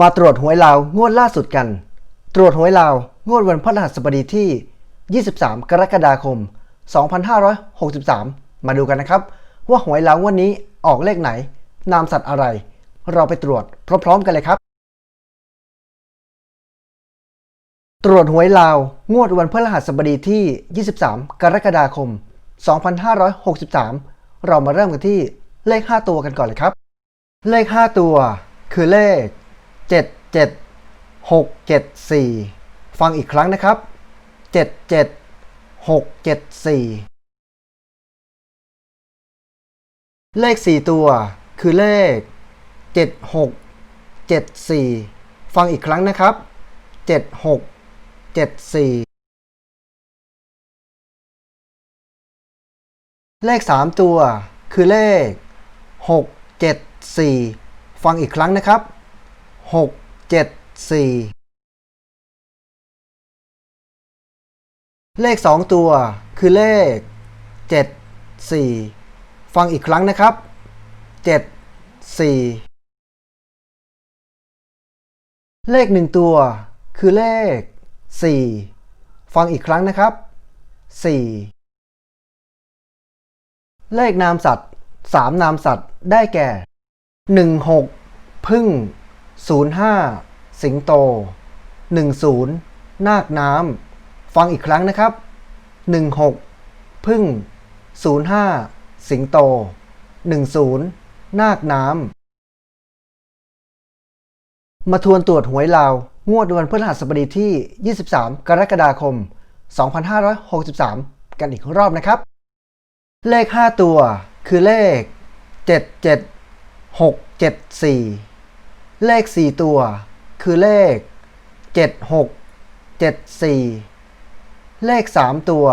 มาตรวจหวยลาวงวดล่าสุดกัน ตรวจหวยลาวงวดวันพฤหัสบดีที่ 23 กรกฎาคม 2563 มาดูกันนะครับ ว่าหวยลาวงวดนี้ออกเลขไหน นามสัตว์อะไร เราไปตรวจพร้อมๆกันเลยครับ ตรวจหวยลาวงวดวันพฤหัสบดีที่ 23 กรกฎาคม 2563 เรามาเริ่มกันที่เลข 5 ตัวกันก่อนเลยครับ เลข 5 ตัว คือเลข 7 7 6 7 4 ฟังอีกครั้งนะครับ 7 7 6 7 4 เลข 4 ตัวคือเลข 7 6 7 4 ฟังอีกครั้งนะครับ 7 6 7 4 เลข 3 ตัวคือเลข 6 7 4 ฟังอีกครั้งนะครับ 6 7 4เลข2ตัวคือเลข7 4ฟังอีกครั้งนะครับ7 4เลข1ตัวคือเลข4ฟังอีกครั้งนะครับ4เลขนามสัตว์3นามสัตว์ได้แก่16พึ่ง 05 สิงโต 10 นาคน้ำ ฟังอีกครั้งนะครับ 16 พึ่ง 05 สิงโต 10 นาคน้ำ มาทวนตรวจหวยลาว งวดวันพฤหัสบดีที่ 23 กรกฎาคม 2563 กันอีกรอบนะครับ เลข 5 ตัวคือเลข 7 7 6 7 4 เลข 4 ตัว คือเลข 7 6 7 4 เลข 3 ตัว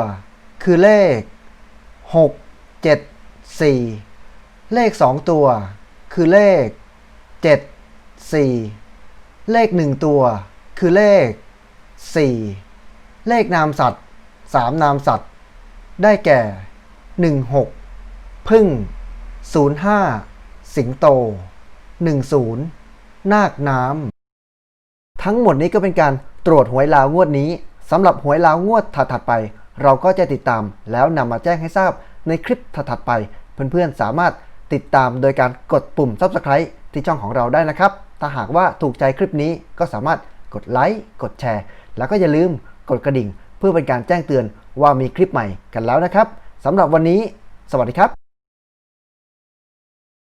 คือเลข 6 7 4 เลข 2 ตัว คือเลข 7 4 เลข 1 ตัว คือเลข 4 เลขนามสัตว์ 3 นามสัตว์ ได้แก่ 16 พึ่ง 05 สิงโต 10 นาคน้ำทั้งหมดนี้ก็เป็นการตรวจหวยลาวงวดนี้สำหรับหวยลาวงวดถัดๆไป เราก็จะติดตามแล้วนำมาแจ้งให้ทราบในคลิปถัดๆไป เพื่อนๆสามารถติดตามโดยการกดปุ่ม Subscribe ที่ช่องของเราได้นะครับ ถ้าหากว่าถูกใจคลิปนี้ก็สามารถกดไลค์กดแชร์ แล้วก็อย่าลืมกดกระดิ่ง เพื่อเป็นการแจ้งเตือนว่ามีคลิปใหม่กันแล้วนะครับสำหรับวันนี้ สวัสดีครับ